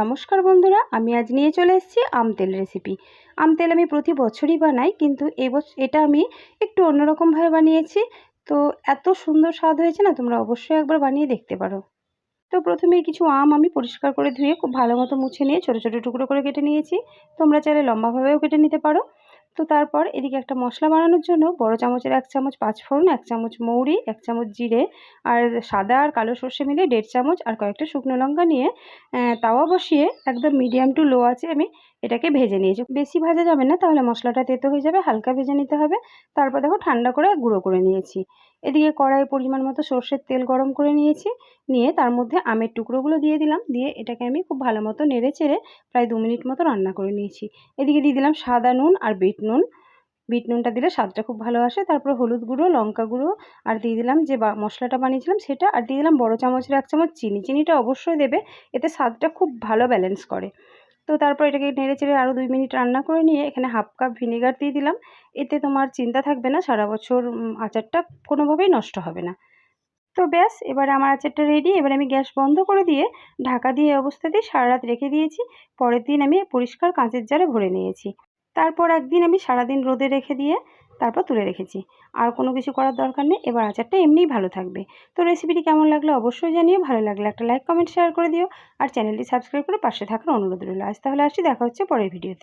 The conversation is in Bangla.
নমস্কার বন্ধুরা, আমি আজ নিয়ে চলে এসেছি আম তেল রেসিপি আম তেল আমি প্রতি বছরই বানাই, কিন্তু এবছর এটা আমি একটু অন্যরকমভাবে বানিয়েছি। তো এত সুন্দর স্বাদ হয়েছে না, তোমরা অবশ্যই একবার বানিয়ে দেখতে পারো। তো প্রথমে কিছু আম আমি পরিষ্কার করে ধুয়ে খুব ভালো মতো মুছে নিয়ে ছোটো ছোটো টুকরো করে কেটে নিয়েছি। তোমরা চাইলে লম্বাভাবেও কেটে নিতে পারো। তো তারপর এদিকে একটা মশলা বানানোর জন্য বড় চামচের এক চামচ পাঁচফোড়ন এক চামচ মৌরি, এক চামচ জিরে আর সাদা আর কালো সর্ষে মিলে দেড় চামচ আর কয়েকটা শুকনো লঙ্কা নিয়ে তাওয়া বসিয়ে একদম মিডিয়াম টু লো আছে আমি এটাকে ভেজে নিয়েছি। বেশি ভাজা যাবে না, তাহলে মশলাটা তেতো হয়ে যাবে, হালকা ভেজে নিতে হবে। তারপর দেখো ঠান্ডা করে গুঁড়ো করে নিয়েছি। এদিকে কড়াই পরিমাণ মতো সর্ষের তেল গরম করে নিয়েছি। নিয়ে তার মধ্যে আমের টুকরোগুলো দিয়ে দিলাম। দিয়ে এটাকে আমি খুব ভালো মতো নেড়ে চেড়ে প্রায় দু মিনিট মতো রান্না করে নিয়েছি। এদিকে দিয়ে দিলাম সাদা নুন আর বিট নুন। বিট নুনটা দিলে স্বাদটা খুব ভালো আসে। তারপর হলুদ গুঁড়ো, লঙ্কা গুঁড়ো আর দিয়ে দিলাম যে মশলাটা বানিয়েছিলাম সেটা। আর দিয়ে দিলাম বড়ো চামচের এক চামচ চিনি। চিনিটা অবশ্যই দেবে, এতে স্বাদটা খুব ভালো ব্যালেন্স করে। তো তারপর এটাকে নেড়ে চেড়ে আরও দুই মিনিট রান্না করে নিয়ে এখানে হাফ কাপ ভিনেগার দিয়ে দিলাম। এতে তোমার চিন্তা থাকবে না, সারা বছর আচারটা কোনোভাবেই নষ্ট হবে না। তো ব্যাস, এবারে আমার আচারটা রেডি এবার আমি গ্যাস বন্ধ করে দিয়ে ঢাকা দিয়ে অবস্থাতেই সারা রাত রেখে দিয়েছি। পরের দিন আমি পরিষ্কার কাঁচের জারে ভরে নিয়েছি। তারপর একদিন আমি সারাদিন রোদে রেখে দিয়ে তারপর তুলে রেখেছি। আর কোনো কিছু করার দরকার নেই, এবার আচারটা এমনিই ভালো থাকবে। তো রেসিপিটি কেমন লাগল অবশ্যই জানিও, ভালো লাগলে একটা লাইক কমেন্ট শেয়ার করে দিও। আর চ্যানেলটি সাবস্ক্রাইব করে পাশে থাকার অনুরোধ রইল। আজ তাহলে আসছি, দেখা হচ্ছে পরের ভিডিওতে